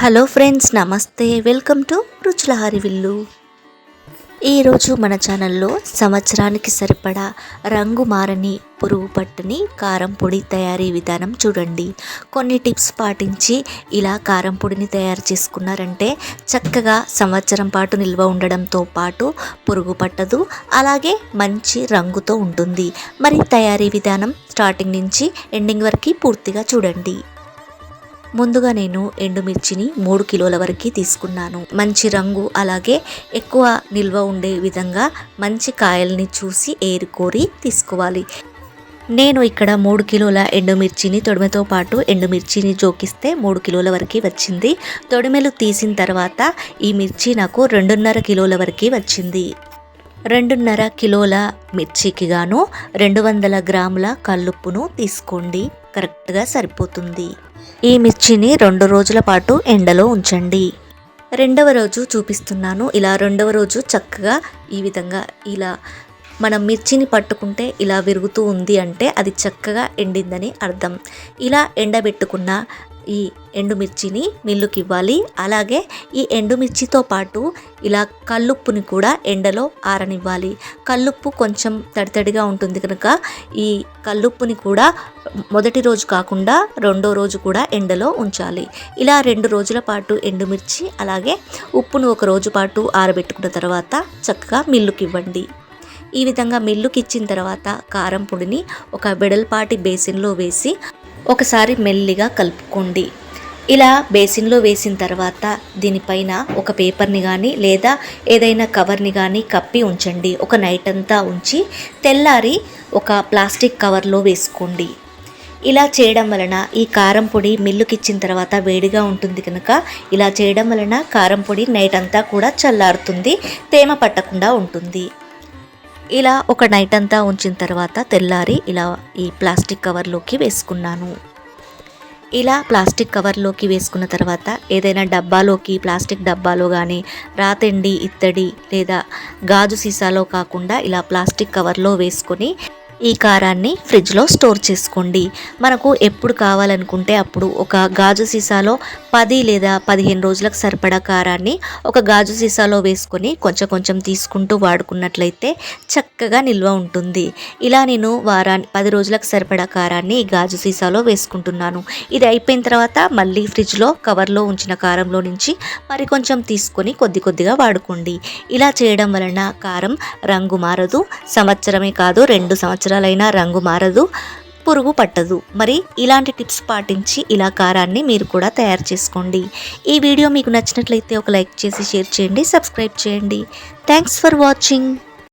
Hello friends నమస్తే. Welcome to రుచుల హరివిల్లు ఈరోజు మన ఛానల్లో సంవత్సరానికి సరిపడా రంగు మారని పురుగు పట్టుని కారం పొడి తయారీ విధానం చూడండి. కొన్ని టిప్స్ పాటించి ఇలా కారం పొడిని తయారు చేసుకున్నారంటే చక్కగా సంవత్సరం పాటు నిల్వ ఉండడంతో పాటు పురుగు పట్టదు అలాగే మంచి రంగుతో ఉంటుంది. మరి తయారీ విధానం స్టార్టింగ్ నుంచి ఎండింగ్ వరకు పూర్తిగా చూడండి. ముందుగా నేను ఎండుమిర్చిని మూడు కిలోల వరకు తీసుకున్నాను. మంచి రంగు అలాగే ఎక్కువ నిల్వ ఉండే విధంగా మంచి కాయల్ని చూసి ఏరుకోరి తీసుకోవాలి. నేను ఇక్కడ మూడు కిలోల ఎండుమిర్చిని తొడిమెతో పాటు ఎండుమిర్చిని జోకిస్తే మూడు కిలోల వరకు వచ్చింది. తొడిమెలు తీసిన తర్వాత ఈ మిర్చి నాకు రెండున్నర కిలోల వరకు వచ్చింది. రెండున్నర కిలోల మిర్చికి గాను రెండు వందల గ్రాముల కల్లుప్పును తీసుకోండి. కరెక్ట్గా సరిపోతుంది. ఈ మిర్చిని రెండు రోజుల పాటు ఎండలో ఉంచండి. రెండవ రోజు చూపిస్తున్నాను. ఇలా రెండవ రోజు చక్కగా ఈ విధంగా ఇలా మనం మిర్చిని పట్టుకుంటే ఇలా విరుగుతూ ఉంది అంటే అది చక్కగా ఎండిందని అర్థం. ఇలా ఎండబెట్టుకున్న ఈ ఎండుమిర్చిని మిల్లుకి ఇవ్వాలి అలాగే ఈ ఎండుమిర్చితో పాటు ఇలా కల్లుప్పుని కూడా ఎండలో ఆరనివ్వాలి. కల్లుప్పు కొంచెం తడితడిగా ఉంటుంది కనుక ఈ కల్లుప్పుని కూడా మొదటి రోజు కాకుండా రెండో రోజు కూడా ఎండలో ఉంచాలి. ఇలా రెండు రోజుల పాటు ఎండుమిర్చి అలాగే ఉప్పును ఒక రోజు పాటు ఆరబెట్టుకున్న తర్వాత చక్కగా మిల్లుకి ఇవ్వండి ఈ విధంగా మిల్లుకి ఇచ్చిన తర్వాత కారం పొడిని ఒక వెడల్పాటి బేసిన్లో వేసి ఒకసారి మెల్లిగా కలుపుకోండి. ఇలా బేసిన్లో వేసిన తర్వాత దీనిపైన ఒక పేపర్ని కానీ లేదా ఏదైనా కవర్ని కానీ కప్పి ఉంచండి. ఒక నైట్ అంతా ఉంచి తెల్లారి ఒక ప్లాస్టిక్ కవర్లో వేసుకోండి. ఇలా చేయడం వలన ఈ కారం పొడి మిల్లుకిచ్చిన తర్వాత వేడిగా ఉంటుంది కనుక ఇలా చేయడం వలన కారం పొడి నైట్ అంతా కూడా చల్లారుతుంది తేమ పట్టకుండా ఉంటుంది. ఇలా ఒక నైట్ అంతా ఉంచిన తర్వాత తెల్లారి ఇలా ఈ ప్లాస్టిక్ కవర్లోకి వేసుకున్నాను. ఇలా ప్లాస్టిక్ కవర్లోకి వేసుకున్న తర్వాత ఏదైనా డబ్బాలోకి ప్లాస్టిక్ డబ్బాలో కానీ రాతండి ఇత్తడి లేదా గాజు సీసాలో కాకుండా ఇలా ప్లాస్టిక్ కవర్లో వేసుకొని ఈ కారాన్ని ఫ్రిడ్జ్లో స్టోర్ చేసుకోండి. మనకు ఎప్పుడు కావాలనుకుంటే అప్పుడు ఒక గాజు సీసాలో పది లేదా పదిహేను రోజులకు సరిపడా కారాన్ని ఒక గాజు సీసాలో వేసుకొని కొంచెం కొంచెం తీసుకుంటూ వాడుకున్నట్లయితే చక్కగా నిల్వ ఉంటుంది. ఇలా నేను వారాన్ని పది రోజులకు సరిపడా కారాన్ని ఈ గాజు సీసాలో వేసుకుంటున్నాను. ఇది అయిపోయిన తర్వాత మళ్ళీ ఫ్రిడ్జ్లో కవర్లో ఉంచిన కారంలో నుంచి మరి కొంచెం తీసుకొని కొద్ది కొద్దిగా వాడుకోండి. ఇలా చేయడం వలన కారం రంగు మారదు సంవత్సరమే కాదు రెండు సంవత్సరాలైనా రంగు మారదు పురుగు పట్టదు. మరి ఇలాంటి టిప్స్ పాటించి ఇలా కారాన్ని మీరు కూడా తయారు చేసుకోండి. ఈ వీడియో మీకు నచ్చినట్లయితే ఒక లైక్ చేసి షేర్ చేయండి సబ్స్క్రైబ్ చేయండి. Thanks for watching.